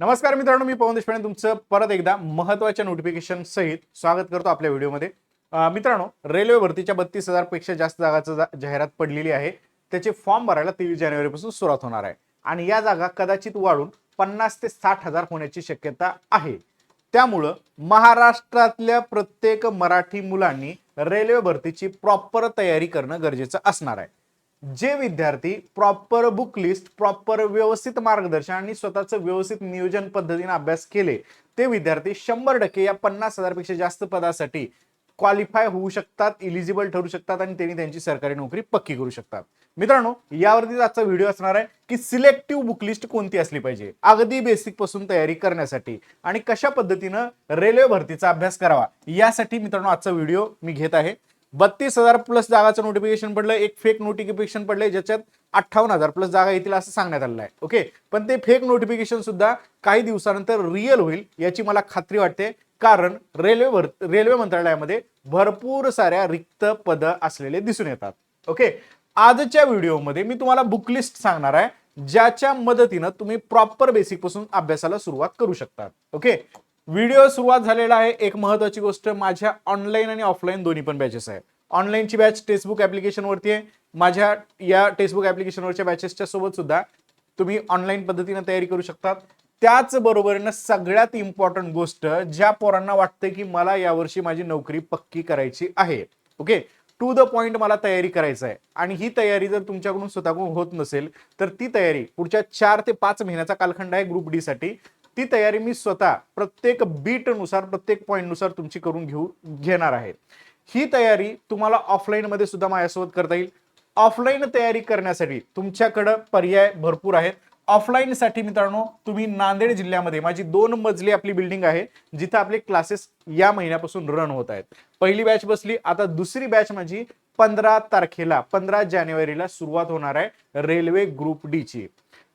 नमस्कार मित्रांनो मी पवन देशपांडे. तुमचं परत एकदा महत्त्वाच्या नोटिफिकेशन सहित स्वागत करतो आपल्या व्हिडिओमध्ये. मित्रांनो रेल्वे भरतीच्या बत्तीस हजारपेक्षा जास्त जागाचं जा- जाहिरात पडलेली आहे. त्याचे फॉर्म भरायला तेवीस जानेवारीपासून सुरुवात होणार आहे. आणि या जागा कदाचित वाढून पन्नास ते साठ हजार होण्याची शक्यता आहे. त्यामुळं महाराष्ट्रातल्या प्रत्येक मराठी मुलांनी रेल्वे भरतीची प्रॉपर तयारी करणं गरजेचं असणार आहे. जे विद्यार्थी प्रॉपर बुक लिस्ट प्रॉपर व्यवस्थित मार्गदर्शन आणि स्वतःचं व्यवस्थित नियोजन पद्धतीने अभ्यास केले ते विद्यार्थी शंभर टक्के या पन्नास हजारपेक्षा जास्त पदासाठी क्वालिफाय होऊ शकतात इलिजिबल ठरू शकतात आणि त्यांनी त्यांची सरकारी नोकरी पक्की करू शकतात. मित्रांनो यावरतीच आजचा व्हिडिओ असणार आहे की सिलेक्टिव्ह बुक लिस्ट कोणती असली पाहिजे अगदी बेसिकपासून तयारी करण्यासाठी आणि कशा पद्धतीनं रेल्वे भरतीचा अभ्यास करावा यासाठी मित्रांनो आजचा व्हिडिओ मी घेत आहे. बत्तीस हजार प्लस जागाचं नोटिफिकेशन पडलं एक फेक नोटिफिकेशन पडलंय ज्याच्यात अठ्ठावन्न हजार प्लस जागा येतील असं सांगण्यात आलेलं आहे ओके पण ते फेक नोटिफिकेशन सुद्धा काही दिवसानंतर रिअल होईल याची मला खात्री वाटते कारण रेल्वे भर रेल्वे मंत्रालयामध्ये भरपूर साऱ्या रिक्त पद असलेले दिसून येतात ओके आजच्या व्हिडिओमध्ये मी तुम्हाला बुक लिस्ट सांगणार आहे ज्याच्या मदतीनं तुम्ही प्रॉपर बेसिकपासून अभ्यासाला सुरुवात करू शकता ओके व्हिडिओ सुरुवात झालेला आहे. एक महत्वाची गोष्ट माझ्या ऑनलाईन आणि ऑफलाईन दोन्ही पण बॅचेस आहे ऑनलाईनची बॅच टेक्स्टबुक ॲप्लिकेशनवरती आहे. माझ्या या टेक्स्टबुक ॲप्लिकेशनवरच्या बॅचेसच्या सोबत सुद्धा तुम्ही ऑनलाईन पद्धतीने तयारी करू शकतात. त्याच बरोबरीनं सगळ्यात इम्पॉर्टंट गोष्ट ज्या पोरांना वाटतं की मला यावर्षी माझी नोकरी पक्की करायची आहे. ओके टू द पॉइंट मला तयारी करायचं आहे. आणि ही तयारी जर तुमच्याकडून स्वतःकडून होत नसेल तर ती तयारी पुढच्या चार ते पाच महिन्याचा कालखंड आहे ग्रुप डी साठी. ती तयारी मी स्वतः प्रत्येक बीटनुसार प्रत्येक पॉईंटनुसार तुमची करून घेऊ घेणार आहे. ही तयारी तुम्हाला ऑफलाईनमध्ये सुद्धा माझ्यासोबत करता येईल. ऑफलाईन तयारी करण्यासाठी तुमच्याकडं पर्याय भरपूर आहेत. ऑफलाईनसाठी मित्रांनो तुम्ही नांदेड जिल्ह्यामध्ये माझी दोन मजली आपली बिल्डिंग आहे जिथं आपले क्लासेस या महिन्यापासून रन होत आहेत. पहिली बॅच बसली आता दुसरी बॅच माझी पंधरा तारखेला पंधरा जानेवारीला सुरुवात होणार आहे रेल्वे ग्रुप डी ची.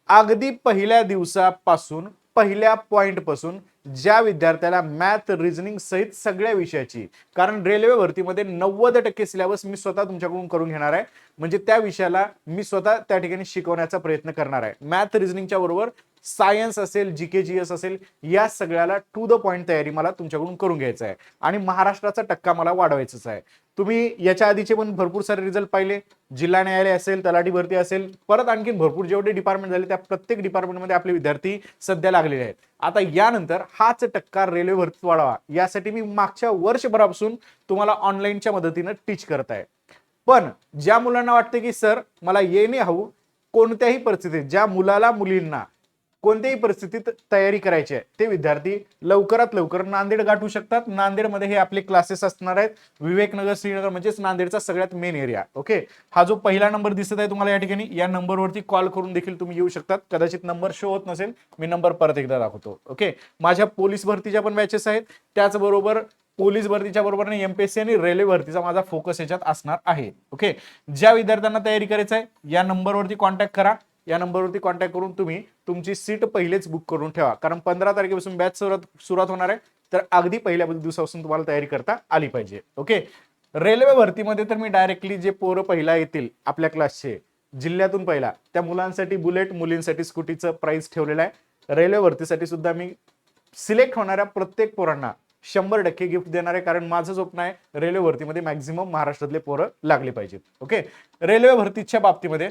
अगदी पहिल्या दिवसापासून पहिल्या पॉईंटपासून ज्या विद्यार्थ्याला मॅथ रिझनिंग सहित सगळ्या विषयाची कारण रेल्वे भरतीमध्ये नव्वद टक्के सिलेबस मी स्वतः तुमच्याकडून करून घेणार आहे. म्हणजे त्या विषयाला मी स्वतः त्या ठिकाणी शिकवण्याचा प्रयत्न करणार आहे. मॅथ रिझनिंगच्या बरोबर सायन्स असेल जी के जी एस असेल या सगळ्याला टू द पॉईंट तयारी मला तुमच्याकडून करून घ्यायचं आहे. आणि महाराष्ट्राचा टक्का मला वाढवायचाच आहे. तुम्ही याच्या आधीचे पण भरपूर सारे रिझल्ट पाहिले. जिल्हा न्यायालय असेल तलाठी भरती असेल परत आणखीन भरपूर जेवढे डिपार्टमेंट झाले त्या प्रत्येक डिपार्टमेंटमध्ये आपले विद्यार्थी सध्या लागलेले आहेत. आता यानंतर हाच टक्का रेल्वे भरतीत वाढवा. यासाठी मी मागच्या वर्षभरापासून तुम्हाला ऑनलाईनच्या मदतीनं टीच करत आहे. पण ज्या मुलांना वाटते की सर मला येणे हवं. कोणत्याही परिस्थितीत ज्या मुलाला मुलींना कोणत्याही परिस्थितीत तयारी करायची आहे. ते विद्यार्थी लवकरात लवकर नांदेड गाठू शकतात. नांदेडमध्ये हे आपले क्लासेस असणार आहेत. विवेकनगर श्रीनगर म्हणजेच नांदेडचा सगळ्यात मेन एरिया ओके हा जो पहिला नंबर दिसत आहे तुम्हाला या ठिकाणी या नंबरवरती कॉल करून देखील तुम्ही येऊ शकतात. कदाचित नंबर शो होत नसेल मी नंबर परत एकदा दाखवतो. ओके माझ्या पोलीस भरतीच्या पण बॅचेस आहेत. त्याचबरोबर पोलीस भरतीच्या बरोबरने एमपीएससी आणि रेल्वे भरतीचा माझा फोकस याच्यात असणार आहे. ओके ज्या विद्यार्थ्यांना तयारी करायचं आहे या नंबरवरती कॉन्टॅक्ट करा. या नंबरवरती कॉन्टॅक्ट करून तुम्ही तुमची सीट पहिलेच बुक करून ठेवा. कारण पंधरा तारखेपासून बॅच सुरुवात सुरुवात होणार आहे. तर अगदी पहिल्या दिवसापासून तुम्हाला तयारी करता आली पाहिजे. ओके रेल्वे भरतीमध्ये तर मी डायरेक्टली जे पोरं पहिला येतील आपल्या क्लासचे जिल्ह्यातून पहिला त्या मुलांसाठी बुलेट मुलींसाठी स्कूटीचं प्राइस ठेवलेलं आहे. रेल्वे भरतीसाठी सुद्धा मी सिलेक्ट होणाऱ्या प्रत्येक पोरांना शंभर टक्के गिफ्ट देणार आहे. कारण माझं स्वप्न आहे रेल्वे भरतीमध्ये मॅक्झिमम महाराष्ट्रातले पोरं लागले पाहिजेत. ओके रेल्वे भरतीच्या बाबतीमध्ये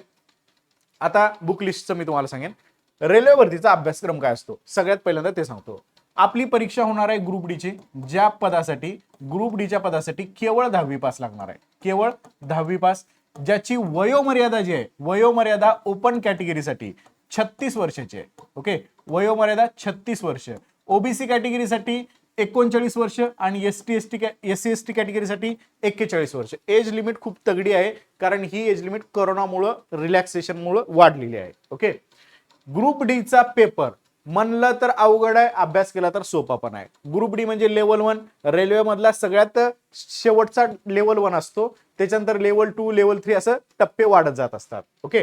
आता बुक लिस्टचं मी तुम्हाला सांगेन. रेल्वे भरतीचा अभ्यासक्रम काय असतो? सगळ्यात पहिल्यांदा ते सांगतो. आपली परीक्षा होणार आहे ग्रुप डीची ज्या पदासाठी ग्रुप डीच्या पदासाठी केवळ दहावी पास लागणार आहे. केवळ दहावी पास ज्याची वयोमर्यादा जी आहे वयोमर्यादा ओपन कॅटेगरीसाठी छत्तीस वर्षाची आहे. ओके वयोमर्यादा छत्तीस वर्ष. ओबीसी कॅटेगरीसाठी एकोणचाळीस वर्ष आणि S T S T S C S T कॅटेगरीसाठी एक्केचाळीस वर्ष. एज लिमिट खूप तगडी आहे कारण ही एज लिमिट करोनामुळं रिलॅक्सेशनमुळं वाढलेली आहे. ओके ग्रुप डीचा पेपर म्हणलं तर अवघड आहे अभ्यास केला तर सोपा पण आहे. ग्रुप डी म्हणजे लेवल वन रेल्वेमधला सगळ्यात शेवटचा लेवल वन असतो. त्याच्यानंतर लेवल टू लेवल थ्री असं टप्पे वाढत जात असतात. ओके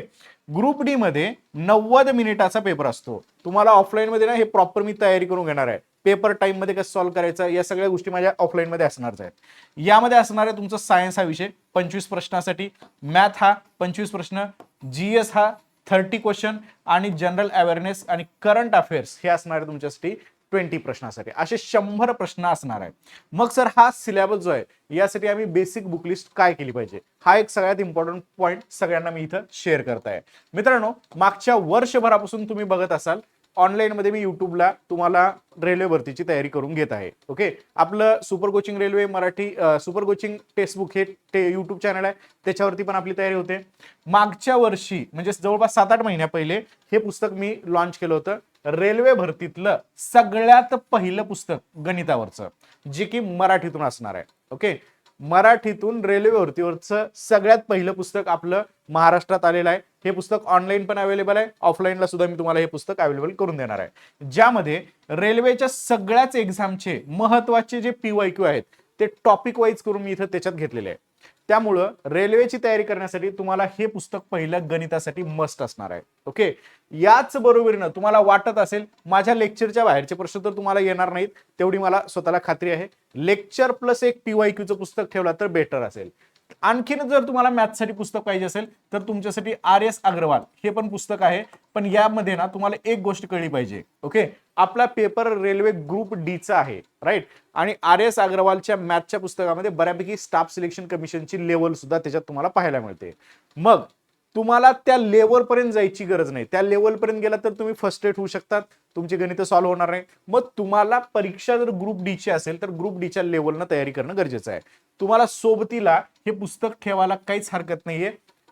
ग्रुप डी मध्ये नव्वद मिनिटाचा पेपर असतो. तुम्हाला ऑफलाईन मध्ये ना हे प्रॉपर मी तयारी करून घेणार आहे. पेपर टाईममध्ये कसं सॉल्व्ह करायचं या सगळ्या गोष्टी माझ्या ऑफलाईनमध्ये असणारच आहेत. यामध्ये असणार आहे तुमचा सायन्स हा विषय पंचवीस प्रश्नासाठी. मॅथ हा पंचवीस प्रश्न जीएस हा थर्टी क्वेश्चन आणि जनरल अवेअरनेस आणि करंट अफेअर्स हे असणार आहे तुमच्यासाठी ट्वेंटी प्रश्नासाठी. असे शंभर प्रश्न असणार आहे मग सर हा सिलेबस जो आहे यासाठी आम्ही बेसिक बुक लिस्ट काय केली पाहिजे? हा एक सगळ्यात इम्पॉर्टंट पॉईंट सगळ्यांना मी इथं शेअर करताय. मित्रांनो मागच्या वर्षभरापासून तुम्ही बघत असाल ऑनलाईनमध्ये मी युट्यूबला तुम्हाला रेल्वे भरतीची तयारी करून घेत आहे. ओके आपलं super coaching railway Marathi super coaching textbook हे ते यूट्यूब चॅनल आहे. त्याच्यावरती पण आपली तयारी होते. मागच्या वर्षी म्हणजे जवळपास सात आठ महिन्या पहिले हे पुस्तक मी लॉन्च केलं होतं. रेल्वे भरतीतलं सगळ्यात पहिलं पुस्तक गणितावरचं जे की मराठीतून असणार आहे. ओके मराठीतून रेल्वे भरतीवरचं सगळ्यात पहिलं पुस्तक आपलं महाराष्ट्रात आलेलं आहे. हे पुस्तक ऑनलाईन पण अवेलेबल आहे. ऑफलाईनला सुद्धा मी तुम्हाला हे पुस्तक अवेलेबल करून देणार आहे. ज्यामध्ये रेल्वेच्या सगळ्याच एक्झामचे महत्त्वाचे जे पीवाय क्यू आहेत ते टॉपिक वाईज करून मी इथं त्याच्यात घेतलेले आहे त्यामुळं रेल्वेची तयारी करण्यासाठी तुम्हाला हे पुस्तक पहिलं गणितासाठी मस्ट असणार आहे. ओके याच बरोबरीनं तुम्हाला वाटत असेल माझ्या लेक्चरच्या बाहेरचे प्रश्न तर तुम्हाला येणार नाहीत. तेवढी मला स्वतःला खात्री आहे. लेक्चर प्लस एक पीवाय क्यूचं पुस्तक ठेवला तर बेटर असेल. आणखीन जर तुम्हाला मॅथ्ससाठी पुस्तक पाहिजे असेल तर तुमच्यासाठी आर एस अग्रवाल हे पण पुस्तक आहे. पण यामध्ये ना तुम्हाला एक गोष्ट कळली पाहिजे. ओके आपला पेपर रेल्वे ग्रुप डीचा आहे राईट आणि आर एस अग्रवालच्या मॅथच्या पुस्तकामध्ये बऱ्यापैकी स्टाफ सिलेक्शन कमिशनची लेवल सुद्धा त्याच्यात तुम्हाला पाहायला मिळते. मग तुम्हाला त्या लेवलपर्यंत जायची गरज नाही. त्या लेवलपर्यंत गेला तर तुम्ही फर्स्ट एड होऊ शकतात. तुमची गणित सॉल्व्ह होणार नाही. मग तुम्हाला परीक्षा जर ग्रुप डी ची असेल तर ग्रुप डीच्या लेवलनं तयारी करणं गरजेचं आहे. तुम्हाला सोबतीला हे पुस्तक ठेवायला काहीच हरकत नाहीये.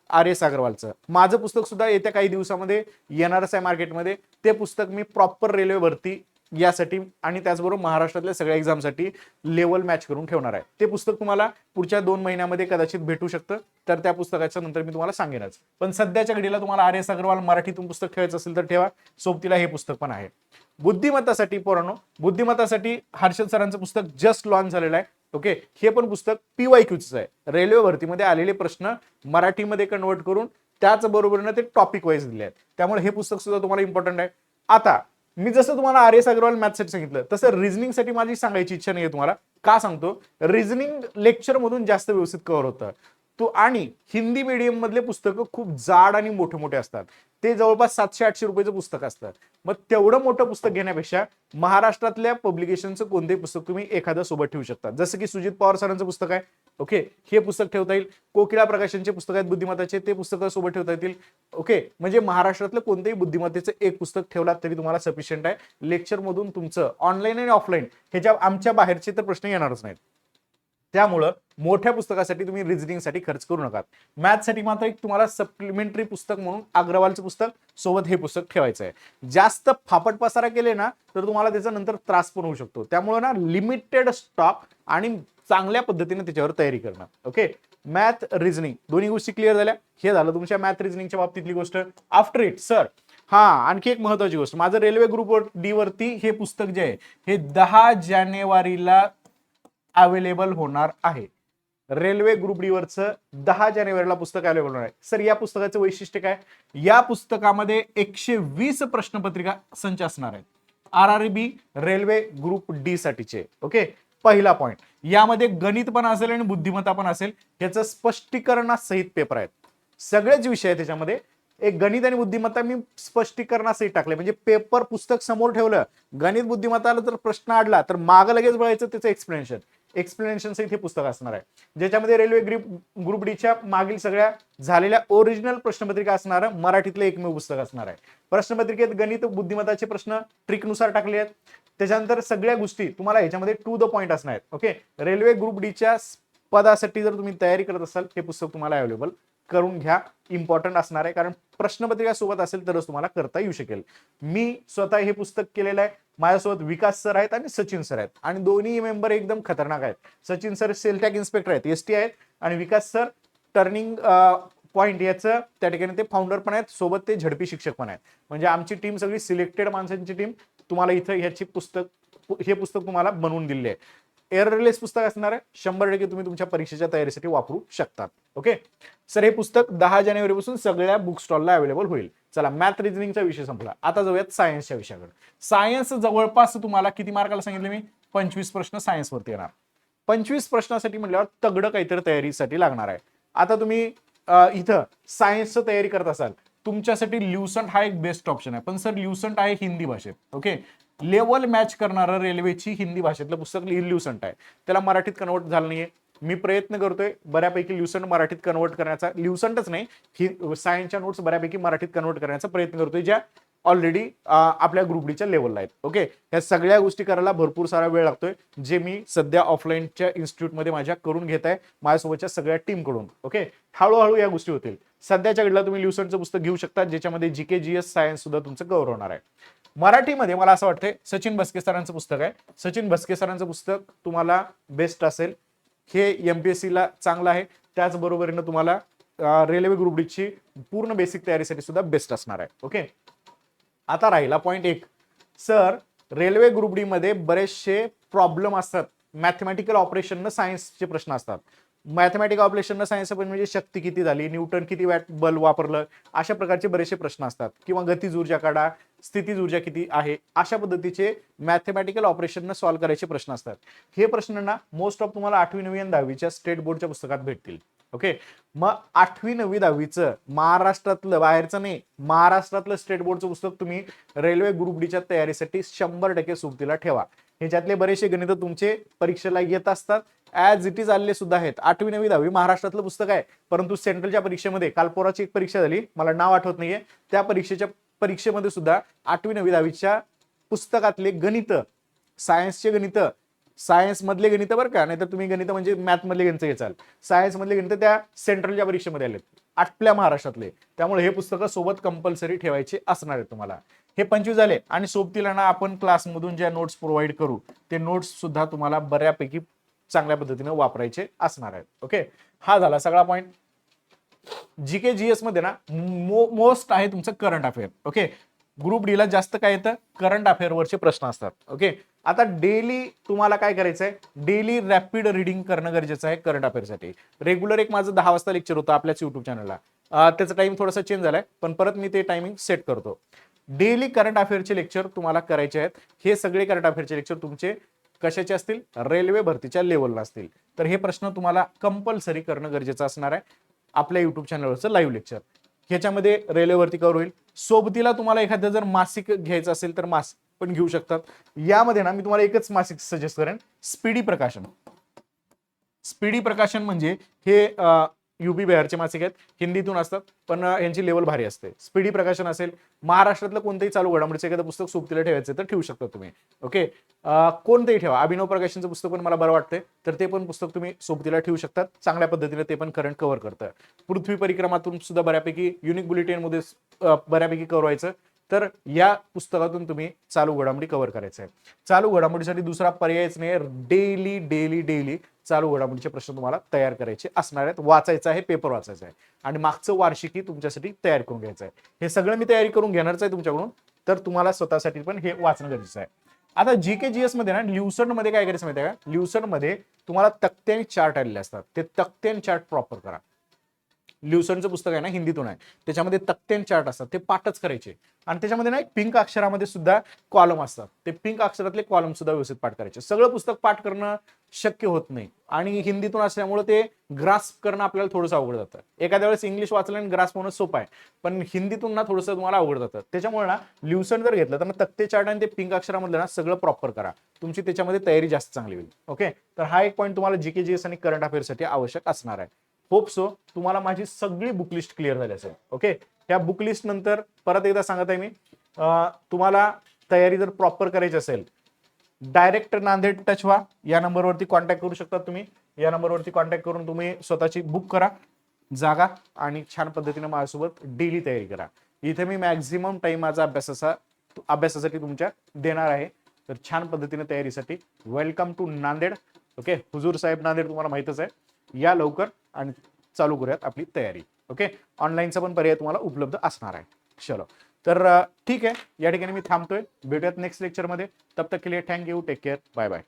आर एस अग्रवालचं माझं पुस्तक सुद्धा येत्या काही दिवसामध्ये येणारच आहे मार्केटमध्ये ते पुस्तक मी प्रॉपर रेल्वे भरती यासाठी आणि त्याचबरोबर महाराष्ट्रातल्या सगळ्या एक्झामसाठी लेवल मॅच करून ठेवणार आहे. ते पुस्तक तुम्हाला पुढच्या दोन महिन्यामध्ये कदाचित भेटू शकतं. तर त्या पुस्तकाच्या नंतर मी तुम्हाला सांगेनच पण सध्याच्या घडीला तुम्हाला आर एस अग्रवाल मराठीतून पुस्तक ठेवायचं असेल तर ठेवा. सोबतीला हे पुस्तक पण आहे. बुद्धिमत्तासाठी पोरांनो बुद्धिमत्तासाठी हर्षद सरांचं पुस्तक जस्ट लॉन्च झालेलं आहे. ओके हे पण पुस्तक पीवाय क्यूच आहे. रेल्वे भरतीमध्ये आलेले प्रश्न मराठीमध्ये कन्वर्ट करून त्याच बरोबरीनं ते टॉपिक वाईज दिले आहेत त्यामुळे हे पुस्तक सुद्धा तुम्हाला इम्पॉर्टंट आहे. आता मी जसं तुम्हाला आर एस अग्रवाल मॅथ्ससाठी सांगितलं तसं रिझनिंगसाठी माझी सांगायची इच्छा नाही तुम्हाला. का सांगतो? रिझनिंग लेक्चर मधून जास्त व्यवस्थित कव्हर होतं. तो आणि हिंदी मीडियम मधले पुस्तकं खूप जाड आणि मोठे मोठे असतात. ते जवळपास सातशे आठशे रुपयाचं पुस्तक असतं. मग तेवढं मोठं पुस्तक घेण्यापेक्षा महाराष्ट्रातल्या पब्लिकेशनचं कोणतेही पुस्तक तुम्ही एखादं सोबत ठेवू शकता. जसं की सुजित पवार सरांचं पुस्तक आहे. ओके हे पुस्तक ठेवता येईल. कोकिळा प्रकाशनचे पुस्तक आहेत बुद्धिमत्ताचे. ते पुस्तक सोबत ठेवता येतील. ओके म्हणजे महाराष्ट्रातलं कोणतेही बुद्धिमत्तेचं एक पुस्तक ठेवलात तरी तुम्हाला सफिशियंट आहे. लेक्चर मधून तुमचं ऑनलाईन आणि ऑफलाईन ह्याच्या आमच्या बाहेरचे तर प्रश्न येणारच नाहीत. त्यामुळं मोठ्या पुस्तकासाठी तुम्ही रिजनिंगसाठी खर्च करू नका. मॅथ्ससाठी मात्र एक तुम्हाला सप्लिमेंटरी पुस्तक म्हणून अग्रवालचं पुस्तक सोबत हे पुस्तक ठेवायचं आहे. जास्त फापट पसारा केले ना तर तुम्हाला त्याचा नंतर त्रास पण होऊ शकतो. त्यामुळे ना लिमिटेड स्टॉक आणि चांगल्या पद्धतीने त्याच्यावर तयारी करणं. ओके मॅथ रिझनिंग दोन्ही गोष्टी क्लिअर झाल्या? हे झालं तुमच्या मॅथ रिझनिंगच्या बाबतीतली गोष्ट. आफ्टर इट सर हा आणखी एक महत्वाची गोष्ट. माझं रेल्वे ग्रुप डी वरती हे पुस्तक जे आहे हे दहा जानेवारीला अवेलेबल होणार आहे. रेल्वे ग्रुप डी वरचं दहा जानेवारीला पुस्तक अवेलेबल होणार आहे. सर या पुस्तकाचं वैशिष्ट्य काय? या पुस्तकामध्ये एकशे वीस प्रश्नपत्रिका संच असणार आहेत. R R B railway group D साठीचे. ओके? पहिला पॉईंट यामध्ये गणित पण असेल आणि बुद्धिमत्ता पण असेल. याचं स्पष्टीकरणासहित पेपर आहेत. सगळेच विषय आहेत त्याच्यामध्ये एक गणित आणि बुद्धिमत्ता मी स्पष्टीकरणासहित टाकले. म्हणजे पेपर पुस्तक समोर ठेवलं गणित बुद्धिमत्ताला जर प्रश्न आडला तर मागं लगेच बघायचं त्याचं एक्सप्लेनेशन एक्सप्लेनेशन सहित हे पुस्तक असणार आहे. ज्याच्यामध्ये रेल्वे ग्रुप ग्रुप डीच्या मागील सगळ्या झालेल्या ओरिजिनल प्रश्नपत्रिका असणार मराठीतलं एकमेव पुस्तक असणार आहे. प्रश्नपत्रिकेत गणित बुद्धिमत्ताचे प्रश्न ट्रिकनुसार टाकले आहेत. त्याच्यानंतर सगळ्या गोष्टी तुम्हाला ह्याच्यामध्ये टू द पॉईंट असणार आहेत. ओके रेल्वे ग्रुप डीच्या पदासाठी जर तुम्ही तयारी करत असाल हे पुस्तक तुम्हाला अवेलेबल करून घ्या इम्पॉर्टंट असणार आहे. कारण प्रश्नपत्रिका सोबत असेल तरच तुम्हाला करता येऊ शकेल. मी स्वतः हे पुस्तक केलेलं आहे. माझ्यासोबत विकास सर आहेत आणि सचिन सर आहेत. आणि दोन्ही मेंबर एकदम खतरनाक आहेत. Sachin sir sales tax inspector आहेत एस टी आहेत. आणि विकास सर टर्निंग पॉईंट याचं त्या ठिकाणी ते फाउंडर पण आहेत. सोबत ते झडपी शिक्षक पण आहेत. म्हणजे आमची टीम सगळी सिलेक्टेड माणसांची टीम तुम्हाला इथं ह्याची पुस्तक हे पुस्तक तुम्हाला बनवून दिले आहे. एअर रिलेस पुस्तक असणार आहे. शंभर टक्के तुम्ही तुमच्या परीक्षेच्या तयारीसाठी वापरू शकतात. ओके सर हे पुस्तक दहा जानेवारीपासून सगळ्या बुक स्टॉलला अवेलेबल होईल. चला मॅथ रिजनिंगचा विषय संपला. आता जाऊयात सायन्सच्या विषयाकडे. सायन्स जवळपास तुम्हाला किती मार्काला सांगितले मी? पंचवीस प्रश्न सायन्सवरती येणार. पंचवीस प्रश्नासाठी म्हटल्यावर तगडं काहीतरी तयारीसाठी लागणार आहे. आता तुम्ही इथं सायन्सचं तयारी करत असाल. तुमच्यासाठी ल्युसंट हा एक बेस्ट ऑप्शन आहे. पण सर ल्युसंट आहे हिंदी भाषेत. ओके लेवल मॅच करणारं रेल्वेची हिंदी भाषेतलं पुस्तक ल्युसंट आहे. त्याला मराठीत कन्वर्ट झालं नाहीये. मी प्रयत्न करतोय बऱ्यापैकी ल्युसंट मराठीत कन्वर्ट करण्याचा. ल्युसंटच नाही ही सायन्सच्या नोट्स बऱ्यापैकी मराठीत कन्वर्ट करण्याचा प्रयत्न करतोय ज्या ऑलरेडी आपल्या ग्रुप डीच्या लेवलला आहेत. ओके ह्या सगळ्या गोष्टी करायला भरपूर सारा वेळ लागतोय जे मी सध्या ऑफलाईनच्या इन्स्टिट्यूटमध्ये माझ्या करून घेत आहे माझ्यासोबतच्या सगळ्या टीमकडून ओके हळूहळू या गोष्टी होतील. सध्याच्या घडीला तुम्ही ल्युसंटचं पुस्तक घेऊ शकता ज्याच्यामध्ये जी के जी एस सायन्स सुद्धा तुमचं कव्हर होणार आहे. मराठीमध्ये मला असं वाटतंय सचिन भस्के सरांचं पुस्तक आहे. सचिन भस्के सरांचं पुस्तक तुम्हाला बेस्ट असेल. हे एमपीएससी ला चांगलं आहे. त्याचबरोबरीनं तुम्हाला रेल्वे ग्रुप डीची पूर्ण बेसिक तयारीसाठी सुद्धा बेस्ट असणार आहे. ओके आता राहिला पॉईंट एक. सर रेल्वे ग्रुप डी मध्ये बरेचसे प्रॉब्लेम असतात. मॅथमॅटिकल ऑपरेशन सायन्सचे प्रश्न असतात. मॅथमॅटिक ऑपरेशन सायन्स पण म्हणजे शक्ती किती झाली? न्यूटन किती वॅट बल वापरलं? अशा प्रकारचे बरेचसे प्रश्न असतात. किंवा गतीज ऊर्जा काढा स्थितीज ऊर्जा किती आहे? अशा पद्धतीचे मॅथमॅटिकल ऑपरेशन सॉल्व्ह करायचे प्रश्न असतात. हे प्रश्न ना मोस्ट ऑफ तुम्हाला आठवी नवी आणि दहावीच्या स्टेट बोर्डच्या पुस्तकात भेटतील. ओके मग आठवी नववी दहावीचं महाराष्ट्रातलं बाहेरचं नाही महाराष्ट्रातलं स्टेट बोर्डचं पुस्तक तुम्ही रेल्वे ग्रुप डीच्या तयारीसाठी शंभर टक्के सोबतीला ठेवा. ह्याच्यातले बरेचसे गणित तुमचे परीक्षेला येत असतात. ऍज इट इज आलेले सुद्धा आहेत. आठवी नवी दहावी महाराष्ट्रातलं पुस्तक आहे. परंतु सेंट्रलच्या परीक्षेमध्ये कालपोराची एक परीक्षा झाली. मला नाव आठवत नाहीये. त्या परीक्षेच्या परीक्षेमध्ये सुद्धा आठवी नवी दहावीच्या पुस्तकातले गणित सायन्सचे गणित सायन्स मधले गणित बरं का नाहीतर तुम्ही गणित म्हणजे मॅथ मधले गणित घ्याल सायन्स मधले गणित त्या सेंट्रलच्या परीक्षेमध्ये आलेत. आपल्या महाराष्ट्रातले. त्यामुळे हे पुस्तकं सोबत कंपल्सरी ठेवायचे असणार आहे तुम्हाला. हे पंचवीस झाले. आणि सोबतीला ना आपण क्लासमधून ज्या नोट्स प्रोव्हाइड करू ते नोट्स सुद्धा तुम्हाला बऱ्यापैकी चांगल्या पद्धतीने वापरायचे असणार आहेत. ओके हा झाला सगळा पॉईंट जी के जी एसमध्ये ना मोस्ट आहे तुमचं current affair okay group D ला जास्त काय येतं? करंट अफेअरवरचे प्रश्न असतात. ओके आता डेली तुम्हाला काय करायचं आहे डेली रॅपिड रिडिंग करणं गरजेचं आहे करंट अफेअरसाठी रेग्युलर एक माझं दहा वाजता लेक्चर होतं आपल्याच युट्यूब चॅनलला त्याचा टाइम थोडासा चेंज झालाय पण परत मी ते टायमिंग सेट करतो. डेली करंट अफेअरचे लेक्चर तुम्हाला करायचे आहेत. हे सगळे करंट अफेअरचे लेक्चर तुमचे कशाचे असतील? रेल्वे भरतीच्या लेवलला असतील. तर हे प्रश्न तुम्हाला कंपल्सरी करणं गरजेचं असणार आहे. आपल्या युट्यूब चॅनलवरचं लाईव्ह लेक्चर ह्याच्यामध्ये रेल्वेवरती कव्हर होईल. सोबतीला तुम्हाला एखादं जर मासिक घ्यायचं असेल तर मासिक पण घेऊ शकतात. यामध्ये ना मी तुम्हाला एकच मासिक सजेस्ट करेन. स्पीडी प्रकाशन. स्पीडी प्रकाशन म्हणजे हे युपी बिहारचे मासिक आहेत. हिंदीतून असतात पण यांची लेवल भारी असते. स्पीडी प्रकाशन असेल महाराष्ट्रातलं कोणतंही चालू घडामोडीचं एखादं पुस्तक सोबतीला ठेवायचं तर ठेवू शकता तुम्ही. ओके कोणतंही ठेवा. अभिनव प्रकाशनचं पुस्तक पण मला बरं वाटतंय. तर ते पण पुस्तक तुम्ही सोबतीला ठेवू शकतात. चांगल्या पद्धतीने ते पण करंट कव्हर करतं. पृथ्वी परिक्रमातून सुद्धा बऱ्यापैकी युनिक बुलेटिनमध्ये बऱ्यापैकी कव्हर व्हायचं. तर या पुस्तकातून तुम्ही चालू घडामोडी कव्हर करायचं आहे. चालू घडामोडीसाठी दुसरा पर्यायच नाही डेली डेली डेली चालू घडामोडीचे प्रश्न तुम्हाला तयार करायचे असणार आहेत. वाचायचं आहे पेपर वाचायचं आहे. आणि मागचं वार्षिकी तुमच्यासाठी तयार करून घ्यायचं आहे. हे सगळं मी तयारी करून घेणारच आहे तुमच्याकडून. तर तुम्हाला स्वतःसाठी पण हे वाचणं गरजेचं आहे. आता जी के जी एसमध्ये ना ल्युसर्नमध्ये काय करायचं माहिती आहे का? ल्युसर्नमध्ये तुम्हाला तक्ते आणि चार्ट आलेले असतात. ते तक्ते आणि चार्ट प्रॉपर करा. ल्युसनचं पुस्तक आहे ना हिंदीतून आहे. त्याच्यामध्ये तक्ते चार्ट असतात ते पाठच करायचे. आणि त्याच्यामध्ये ना एक पिंक अक्षरामध्ये सुद्धा कॉलम असतात. ते पिंक अक्षरातले कॉलम सुद्धा व्यवस्थित पाठ करायचे. सगळं पुस्तक पाठ करणं शक्य होत नाही. आणि हिंदीतून असल्यामुळे ते ग्रास्प करणं आपल्याला थोडंसं अवघड जातं. एखाद्या वेळेस इंग्लिश वाचलं आणि ग्रास्प होणं सोपं आहे. पण हिंदीतून ना थोडंसं तुम्हाला अवघड जातं. त्याच्यामुळे ना ल्युसन जर घेतलं तर ना तक्ते चार्ट आणि ते पिंक अक्षरामधलं ना सगळं प्रॉपर करा. तुमची त्याच्यामध्ये तयारी जास्त चांगली होईल. ओके तर हा एक पॉईंट तुम्हाला जी के जी एस आणि करंट अफेअरसाठी आवश्यक असणार आहे. होप सो तुम्हाला माझी सगळी बुक लिस्ट क्लिअर झाली असेल. ओके त्या बुक लिस्ट नंतर परत एकदा सांगत आहे मी. तुम्हाला तयारी जर प्रॉपर करायची असेल डायरेक्ट नांदेड टच व्हा. या नंबरवरती कॉन्टॅक्ट करू शकता तुम्ही. या नंबरवरती कॉन्टॅक्ट करून तुम्ही स्वतःची बुक करा जागा आणि छान पद्धतीने माझ्यासोबत डेली तयारी करा. इथे मी मॅक्झिमम टाइम माझा अभ्यासाचा अभ्यासासाठी तुमच्या देणार आहे. तर छान पद्धतीने तयारीसाठी welcome to Nanded. Okay Hazur Sahib Nanded तुम्हाला माहितच आहे. या लवकर आणि चालू करूयात आपली तयारी. ओके ऑनलाईनचा पण पर्याय तुम्हाला उपलब्ध असणार आहे. चलो. तर ठीक आहे. या ठिकाणी मी थांबतोय. भेटूयात नेक्स्ट लेक्चरमध्ये तब तक के लिए thank you take care bye bye